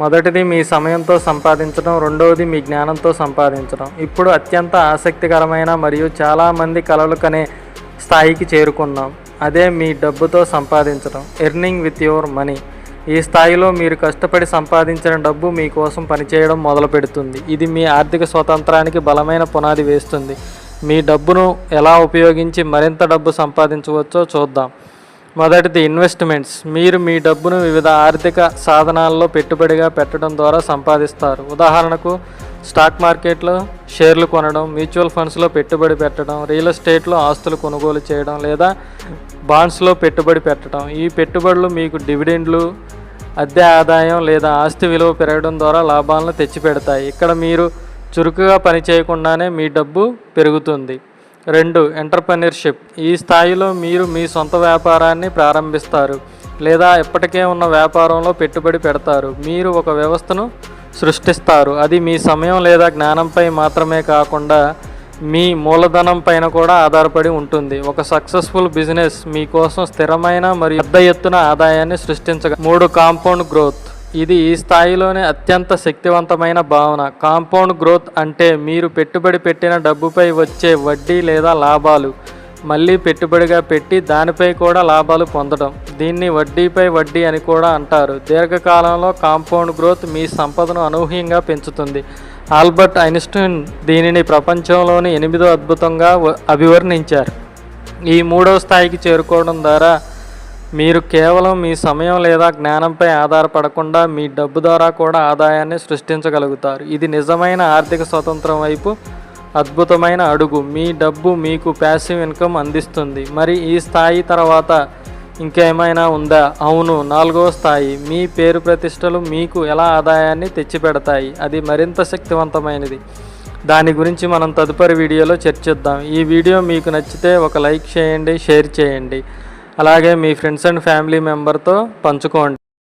మొదటిది మీ సమయంతో సంపాదించడం రెండవది మీ జ్ఞానంతో సంపాదించడం. ఇప్పుడు అత్యంత ఆసక్తికరమైన మరియు చాలామంది కలలు కనే స్థాయికి చేరుకున్నాం. అదే మీ డబ్బుతో సంపాదించడం. Earning with your money. ఈ స్థాయిలో మీరు కష్టపడి సంపాదించిన డబ్బు మీకోసం పనిచేయడం మొదలు పెడుతుంది. ఇది మీ ఆర్థిక స్వతంత్రానికి బలమైన పునాది వేస్తుంది. మీ డబ్బును ఎలా ఉపయోగించి మరింత డబ్బు సంపాదించవచ్చో చూద్దాం. మొదటిది ఇన్వెస్ట్మెంట్స్. మీరు మీ డబ్బును వివిధ ఆర్థిక సాధనాల్లో పెట్టుబడిగా పెట్టడం ద్వారా సంపాదిస్తారు. ఉదాహరణకు స్టాక్ మార్కెట్లో షేర్లు కొనడం మ్యూచువల్ ఫండ్స్లో పెట్టుబడి పెట్టడం రియల్ ఎస్టేట్లో ఆస్తులు కొనుగోలు చేయడం లేదా బాండ్స్లో పెట్టుబడి పెట్టడం. ఈ పెట్టుబడులు మీకు డివిడెండ్లు అద్దె ఆదాయం లేదా ఆస్తి విలువ పెరగడం ద్వారా లాభాలను తెచ్చిపెడతాయి. ఇక్కడ మీరు చురుకుగా పనిచేయకుండానే మీ డబ్బు పెరుగుతుంది. రెండు ఎంటర్ప్రెన్యూర్షిప్ ఈ స్థాయిలో మీరు మీ సొంత వ్యాపారాన్ని ప్రారంభిస్తారు లేదా ఇప్పటికే ఉన్న వ్యాపారంలో పెట్టుబడి పెడతారు. మీరు ఒక వ్యవస్థను సృష్టిస్తారు. అది మీ సమయం లేదా జ్ఞానంపై మాత్రమే కాకుండా మీ మూలధనం పైన కూడా ఆధారపడి ఉంటుంది. ఒక సక్సెస్ఫుల్ బిజినెస్ మీకోసం స్థిరమైన మరియు పెద్ద ఎత్తున ఆదాయాన్ని సృష్టించగ మూడు కాంపౌండ్ గ్రోత్ ఇది ఈ స్థాయిలోనే అత్యంత శక్తివంతమైన భావన. కాంపౌండ్ గ్రోత్ అంటే మీరు పెట్టుబడి పెట్టిన డబ్బుపై వచ్చే వడ్డీ లేదా లాభాలు. మళ్ళీ పెట్టుబడిగా పెట్టి దానిపై కూడా లాభాలు పొందడం. దీన్ని వడ్డీపై వడ్డీ అని కూడా అంటారు. దీర్ఘకాలంలో కాంపౌండ్ గ్రోత్ మీ సంపదను అనూహ్యంగా పెంచుతుంది. ఆల్బర్ట్ ఐన్స్టీన్ దీనిని ప్రపంచంలోని ఎనిమిదో అద్భుతంగా వ- అభివర్ణించారు. ఈ మూడవ స్థాయికి చేరుకోవడం ద్వారా మీరు కేవలం మీ సమయం లేదా జ్ఞానంపై ఆధారపడకుండా మీ డబ్బు ద్వారా కూడా ఆదాయాన్ని సృష్టించగలుగుతారు. ఇది నిజమైన ఆర్థిక స్వతంత్రం వైపు అద్భుతమైన అడుగు. మీ డబ్బు మీకు ప్యాసివ్ ఇన్కమ్ అందిస్తుంది. మరి ఈ స్థాయి తర్వాత ఇంకేమైనా ఉందా? అవును నాలుగో స్థాయి. మీ పేరు ప్రతిష్టలు మీకు ఎలా ఆదాయాన్ని తెచ్చిపెడతాయి? అది మరింత శక్తివంతమైనది. దాని గురించి మనం తదుపరి వీడియోలో చర్చిద్దాం. ఈ వీడియో మీకు నచ్చితే ఒక లైక్ చేయండి షేర్ చేయండి. అలాగే మీ ఫ్రెండ్స్ అండ్ ఫ్యామిలీ మెంబర్తో పంచుకోండి.